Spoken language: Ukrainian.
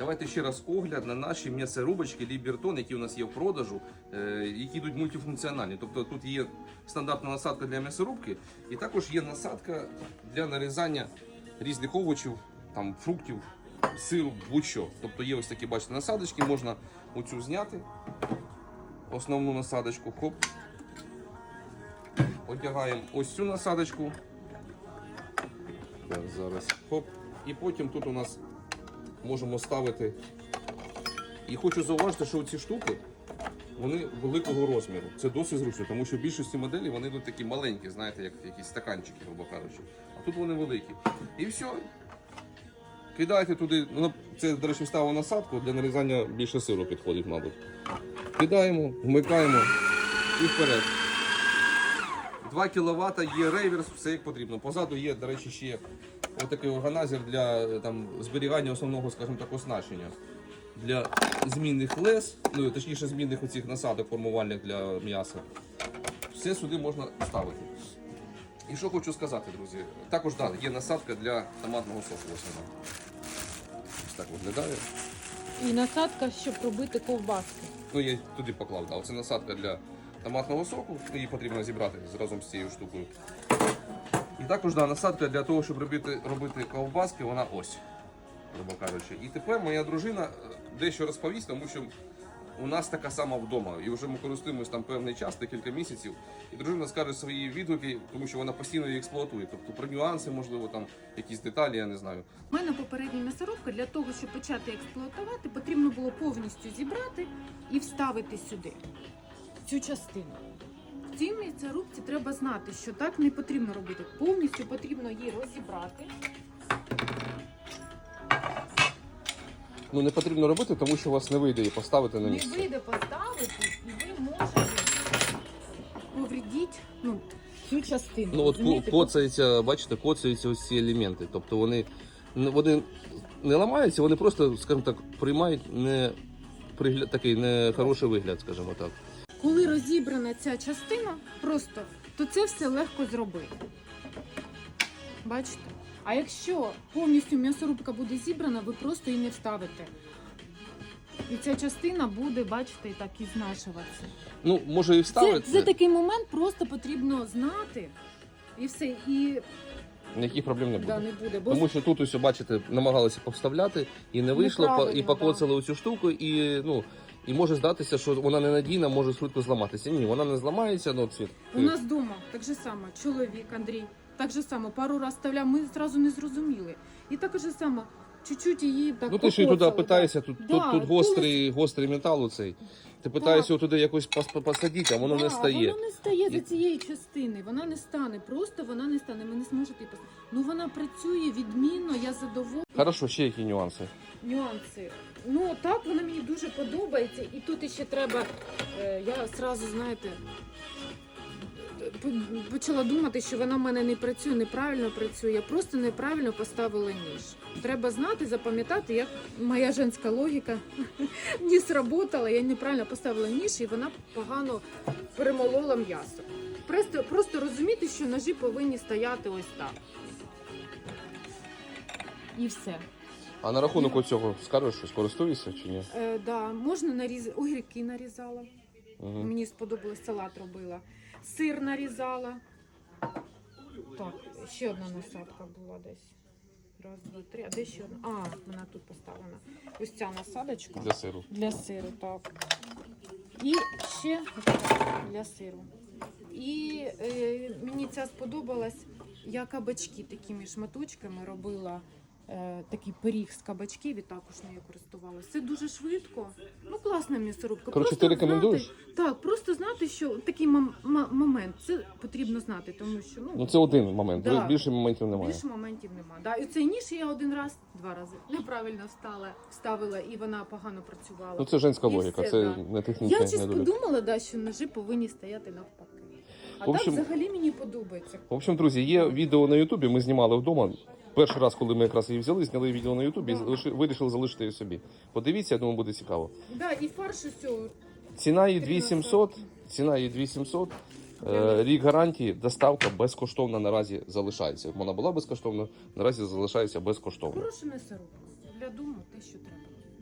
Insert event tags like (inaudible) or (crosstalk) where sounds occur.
Давайте ще раз огляд на наші м'ясорубочки Лібертон, які у нас є в продажу, е, які йдуть мультифункціональні. Тобто тут є стандартна насадка для м'ясорубки, і також є насадка для нарізання різних овочів, там, фруктів, сиру, будь-що. Тобто є ось такі, бачите, насадочки, можна оцю зняти, основну насадочку, хоп. Одягаємо ось цю насадочку. Так, зараз хоп. І потім тут у нас можемо ставити. І хочу зауважити, що ці штуки вони великого розміру. Це досить зручно, тому що в більшості моделей вони йдуть такі маленькі, знаєте, як якісь стаканчики, грубо кажучи. А тут вони великі. І все. Кидайте туди, ну, це, до речі, ставив насадку, для нарізання більше сиру підходить, мабуть. Кидаємо, вмикаємо і вперед. 2 кВт, є реверс, все як потрібно. Позаду є, до речі, ще отакий органайзер для е, там, зберігання основного, скажімо так, оснащення. Для змінних лез, ну точніше змінних оцих насадок формувальних для м'яса. Все сюди можна ставити. І що хочу сказати, друзі, також да, є насадка для томатного соку. Ось. Ось так виглядає. І насадка, щоб робити ковбаски. Ну, я туди поклав, да. Оце насадка для томатного соку, її потрібно зібрати разом з цією штукою. Також да, насадка для того, щоб робити, робити ковбаски, вона ось, грубо кажучи. І тепер моя дружина е, дещо розповість, тому що у нас така сама вдома. І вже ми користуємось там певний час, декілька місяців. І дружина скаже свої відгуки, тому що вона постійно її експлуатує. Тобто про нюанси, можливо, там якісь деталі, я не знаю. У мене попередня м'ясорубка для того, щоб почати експлуатувати, потрібно було повністю зібрати і вставити сюди цю частину. Цій м'ясорубці треба знати, що так не потрібно робити. Повністю потрібно її розібрати. Ну не потрібно робити, тому що у вас не вийде її поставити на Не місце. вийде поставити, і ви можете повредити ну, цю частину. Ну от ко- розумієте? коцаються, бачите, коцаються ось ці елементи. Тобто вони, н- вони не ламаються, вони просто, скажімо так, приймають не пригля... такий не хороший вигляд, скажімо так. Розібрана ця частина, просто то це все легко зробити. Бачите? А якщо повністю м'ясорубка буде зібрана, ви просто її не вставите. І ця частина буде, бачите, так і знашуватися. Ну, може і Це, вставити, це такий момент, просто потрібно знати. І все, і ніяких проблем не буде. да, не буде. Бо Тому що тут ось, бачите, намагалися повставляти і не вийшло, і покоцали оцю штуку, і ну. І може здатися, що вона ненадійна, може швидко зламатися. Ні, вона не зламається, ну цвіт. у нас вдома так же само, чоловік Андрій, так же само, пару раз вставляв, ми зразу не зрозуміли. І так же само, чуть-чуть її так Ну ти ж і туди питаєшся, тут, Да, тут, тут гострий, гострий метал оцей. Ти питаєшся туди якось пос- посадити, а воно не стає. Воно не стає за цієї частини. Вона не стане. Просто вона не стане. Ми не зможете її поставити. Ну вона працює відмінно, я задоволена. Хорошо, ще які нюанси. Нюанси. Ну так вона мені дуже подобається. І тут ще треба. е, я зразу, знаєте. Почала думати, що вона в мене не працює, неправильно працює. Я просто неправильно поставила ніж. Треба знати, запам'ятати, як моя женська логіка (laughs) не сработала. Я неправильно поставила ніж, і вона погано перемолола м'ясо. Просто, просто розуміти, що ножі повинні стояти ось так. І все. А на рахунок оцього скажеш, що користуєшся чи ні? Е, да, можна нарізати. Огірки нарізала. Угу. Мені сподобалось, салат робила. Сир нарізала. Так, ще одна насадка була десь. Раз, два, три. А де ще одна? А, вона тут поставлена. Ось ця насадочка Для сиру. для сиру, так. І ще для сиру. І е, мені ця сподобалась. Я кабачки такими шматочками робила. Е, такий пиріг з кабачків і також нею користувалася. Це дуже швидко. Ну, класна м'ясорубка. Коротше, ти рекомендуєш? Знати, так, просто знати, що такий мом- м- момент це потрібно знати, тому що ну, Ну це один момент, Да. більше моментів немає. більше моментів немає. Да. І цей ніж я один раз, два рази неправильно встала, вставила, і вона погано працювала. Ну це женська І логіка, все, це да. не Я технічне щось подумала, да, що ножі повинні стояти навпаки. А В общем- так взагалі мені подобається. В общем, друзі, є відео на Ютубі. Ми знімали вдома. Перший раз, коли ми якраз її взяли, зняли відео на Ютубі Да. вирішили залишити її собі. Подивіться, я думаю, буде цікаво. Да, і фарш усього. Ціна її Три 2700, ціна її 2700. Е, Рік гарантії, доставка безкоштовна наразі залишається. Вона була безкоштовна, наразі залишається безкоштовно. Хороший м'ясорубка. Для дому те, що треба.